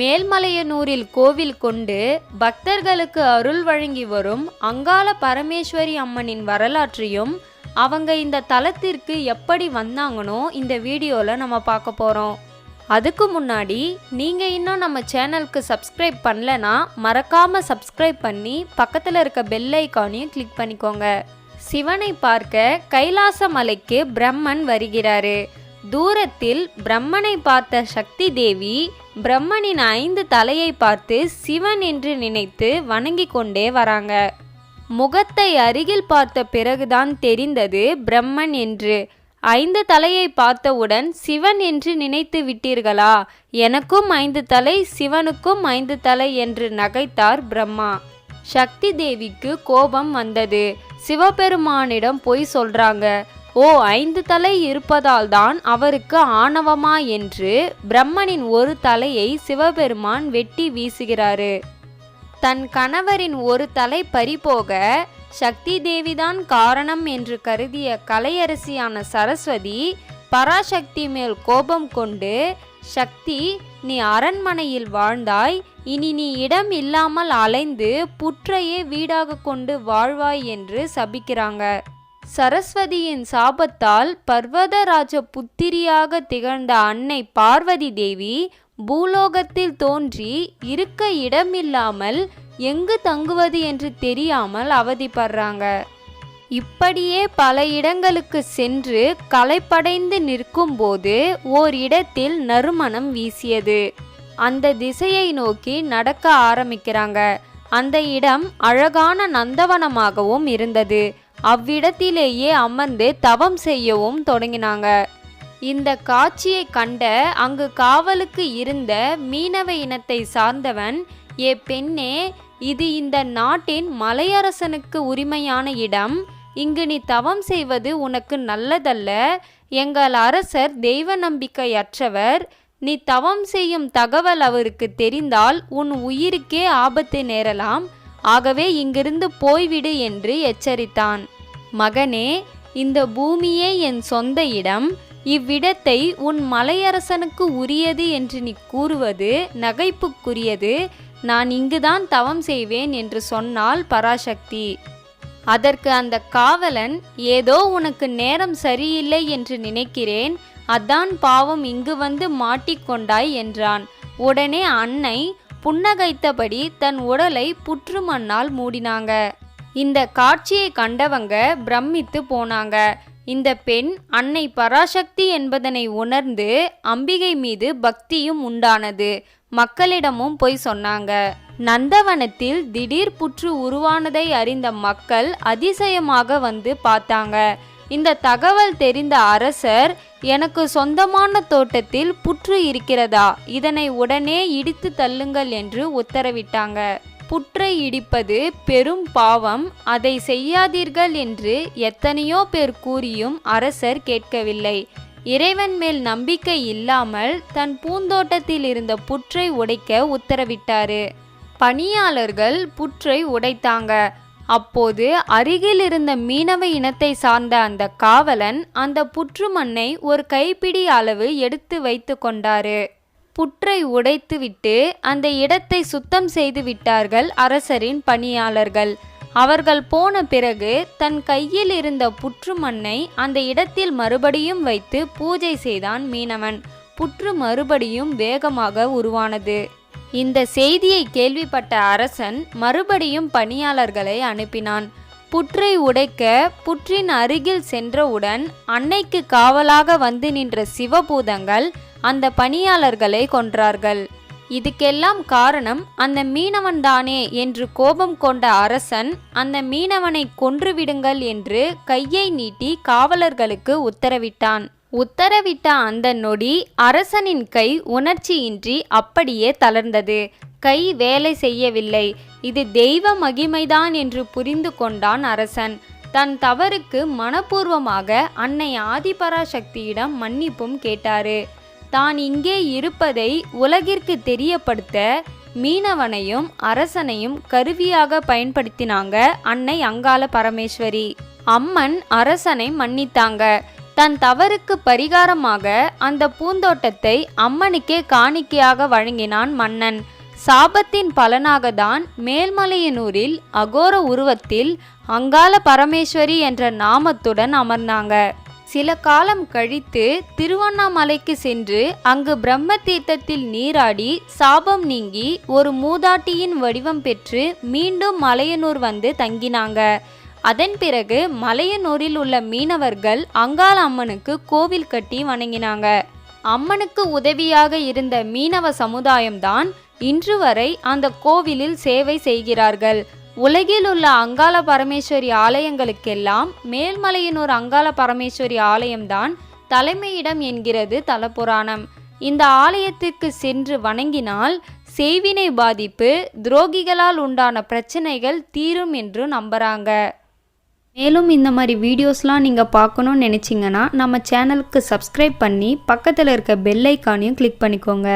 மேல்மலையனூரில் கோவில் கொண்டு பக்தர்களுக்கு அருள் வழங்கி வரும் அங்காள பரமேஸ்வரி அம்மனின் வரலாற்றையும் அவங்க இந்த தலத்திற்கு எப்படி வந்தாங்கனோ இந்த வீடியோவில் நம்ம பார்க்க போகிறோம் அதுக்கு முன்னாடி நீங்கள் இன்னும் நம்ம சேனலுக்கு சப்ஸ்கிரைப் பண்ணலனா மறக்காமல் சப்ஸ்கிரைப் பண்ணி பக்கத்தில் இருக்க பெல் ஐக்கானையும் கிளிக் பண்ணிக்கோங்க. சிவனை பார்க்க கைலாச மலைக்கு பிரம்மன் வருகிறாரு. தூரத்தில் பிரம்மனை பார்த்த சக்தி தேவி பிரம்மனின் ஐந்து தலையை பார்த்து சிவன் என்று நினைத்து வணங்கி கொண்டே வராங்க. முகத்தை அருகில் பார்த்த பிறகுதான் தெரிந்தது பிரம்மன் என்று. ஐந்து தலையை பார்த்தவுடன் சிவன் என்று நினைத்து விட்டீர்களா? எனக்கும் ஐந்து தலை சிவனுக்கும் ஐந்து தலை என்று நகைத்தார் பிரம்மா. சக்தி தேவிக்கு கோபம் வந்தது. சிவபெருமானிடம் பொய் சொல்றாங்க. ஓ ஐந்து தலை இருப்பதால் தான் அவருக்கு ஆணவமா என்று பிரம்மனின் ஒரு தலையை சிவபெருமான் வெட்டி வீசுகிறாரு. தன் கணவரின் ஒரு தலை பறிபோக சக்தி தேவிதான் காரணம் என்று கருதிய கலையரசியான சரஸ்வதி பராசக்தி மேல் கோபம் கொண்டு சக்தி நீ அரண்மனையில் வாழ்ந்தாய் இனி நீ இடம் இல்லாமல் அலைந்து புற்றையே வீடாக கொண்டு வாழ்வாய் என்று சபிக்கிறாங்க. சரஸ்வதியின் சாபத்தால் பர்வதராஜ புத்திரியாக திகழ்ந்த அன்னை பார்வதி தேவி பூலோகத்தில் தோன்றி இருக்க இடமில்லாமல் எங்கு தங்குவது என்று தெரியாமல் அவதிப்படுறாங்க. இப்படியே பல இடங்களுக்கு சென்று களைப்படைந்து நிற்கும்போது ஓர் இடத்தில் நறுமணம் வீசியது. அந்த திசையை நோக்கி நடக்க ஆரம்பிக்கிறாங்க. அந்த இடம் அழகான நந்தவனமாகவும் இருந்தது. அவ்விடத்திலேயே அமர்ந்து தவம் செய்யவும் தொடங்கினாங்க. இந்த காட்சியை கண்ட அங்கு காவலுக்கு இருந்த மீனவ இனத்தை சார்ந்தவன் ஏ பெண்ணே இது இந்த நாட்டின் மலையரசனுக்கு உரிமையான இடம். இங்கு நீ தவம் செய்வது உனக்கு நல்லதல்ல. எங்கள் அரசர் தெய்வ நம்பிக்கையற்றவர். நீ தவம் செய்யும் தகவல் அவருக்கு தெரிந்தால் உன் உயிருக்கே ஆபத்து நேரலாம். ஆகவே இங்கிருந்து போய்விடு என்று எச்சரித்தான். மகனே இந்த பூமியே என் சொந்த இடம். இவ்விடத்தை உன் மலையரசனுக்கு உரியது என்று நீ கூறுவது நகைப்புக்குரியது. நான் இங்குதான் தவம் செய்வேன் என்று சொன்னால் பராசக்தி. அதற்கு அந்த காவலன் ஏதோ உனக்கு நேரம் சரியில்லை என்று நினைக்கிறேன். அதான் பாவம் இங்கு வந்து மாட்டிக்கொண்டாய் என்றான். உடனே அன்னை புன்னகைத்தபடி தன் உடலை புற்று மண்ணால் மூடினாங்க. இந்த காட்சியை கண்டவங்க பிரமித்து போனாங்க. இந்த பெண் அன்னை பராசக்தி என்பதனை உணர்ந்து அம்பிகை மீது பக்தியும் உண்டானது. மக்களிடமும் போய் சொன்னாங்க. நந்தவனத்தில் திடீர் புற்று உருவானதை அறிந்த மக்கள் அதிசயமாக வந்து பார்த்தாங்க. இந்த தகவல் தெரிந்த அரசர் எனக்கு சொந்தமான தோட்டத்தில் புற்று இருக்கிறதா? இதனை உடனே இடித்து தள்ளுங்கள் என்று உத்தரவிட்டாங்க. புற்றை இடிப்பது பெரும் பாவம். அதை செய்யாதீர்கள் என்று எத்தனையோ பேர் கூறியும் அரசர் கேட்கவில்லை. இறைவன் மேல் நம்பிக்கை இல்லாமல் தன் பூந்தோட்டத்தில் இருந்த புற்றை உடைக்க உத்தரவிட்டாரு. பணியாளர்கள் புற்றை உடைத்தாங்க. அப்போது அருகில் இருந்த மீனவ இனத்தை சார்ந்த அந்த காவலன் அந்த புற்று மண்ணை ஒரு கைப்பிடி அளவு எடுத்து வைத்து கொண்டாரு. புற்றை உடைத்துவிட்டு அந்த இடத்தை சுத்தம் செய்து விட்டார்கள் அரசரின் பணியாளர்கள். அவர்கள் போன பிறகு தன் கையில் இருந்த புற்று மண்ணை அந்த இடத்தில் மறுபடியும் வைத்து பூஜை செய்தான் மீனவன். புற்று மறுபடியும் வேகமாக உருவானது. இந்த செய்தியை கேள்விப்பட்ட அரசன் மறுபடியும் பணியாளர்களை அனுப்பினான். புற்றை உடைக்க புற்றின் அருகில் சென்றவுடன் அன்னைக்கு காவலாக வந்து நின்ற சிவபூதங்கள் அந்த பணியாளர்களை கொன்றார்கள். இதுக்கெல்லாம் காரணம் அந்த மீனவன்தானே என்று கோபம் கொண்ட அரசன் அந்த மீனவனை கொன்றுவிடுங்கள் என்று கையை நீட்டி காவலர்களுக்கு உத்தரவிட்டான். உத்தரவிட்ட அந்த நொடி அரசனின் கை உணர்ச்சியின்றி அப்படியே தளர்ந்தது. கை வேலை செய்யவில்லை. இது தெய்வ மகிமைதான் என்று புரிந்து கொண்டான் அரசன். தன் தவறுக்கு மனப்பூர்வமாக அன்னை ஆதிபராசக்தியிடம் மன்னிப்பும் கேட்டாரு. தான் இங்கே இருப்பதை உலகிற்கு தெரியப்படுத்த மீனவனையும் அரசனையும் கருவியாக பயன்படுத்தினாங்க அன்னை அங்காள பரமேஸ்வரி. அம்மன் அரசனை மன்னித்தாங்க. தன் தவறுக்கு பரிகாரமாக அந்த பூந்தோட்டத்தை அம்மனுக்கே காணிக்கையாக வழங்கினான் மன்னன். சாபத்தின் பலனாக தான் மேல்மலையனூரில் அகோர உருவத்தில் அங்காள பரமேஸ்வரி என்ற நாமத்துடன் அமர்ந்தாங்க. சில காலம் கழித்து திருவண்ணாமலைக்கு சென்று அங்கு பிரம்ம தீர்த்தத்தில் நீராடி சாபம் நீங்கி ஒரு மூதாட்டியின் வடிவம் பெற்று மீண்டும் மலையனூர் வந்து தங்கினாங்க. அதன் பிறகு மலையனூரில் உள்ள மீனவர்கள் அங்காள அம்மனுக்கு கோவில் கட்டி வணங்கினாங்க. அம்மனுக்கு உதவியாக இருந்த மீனவ சமுதாயம்தான் இன்று வரை அந்த கோவிலில் சேவை செய்கிறார்கள். உலகில் உள்ள அங்காள பரமேஸ்வரி ஆலயங்களுக்கெல்லாம் மேல்மலையனூர் அங்காள பரமேஸ்வரி ஆலயம்தான் தலைமையிடம் என்கிறது தலபுராணம். இந்த ஆலயத்திற்கு சென்று வணங்கினால் செய்வினை பாதிப்பு துரோகிகளால் உண்டான பிரச்சனைகள் தீரும் என்று நம்புறாங்க. மேலும் இந்த மாதிரி வீடியோஸ்லாம் நீங்கள் பார்க்கணுன்னு நினச்சிங்கன்னா நம்ம சேனலுக்கு சப்ஸ்கிரைப் பண்ணி பக்கத்தில் இருக்க பெல் ஐக்கானையும் கிளிக் பண்ணிக்கோங்க.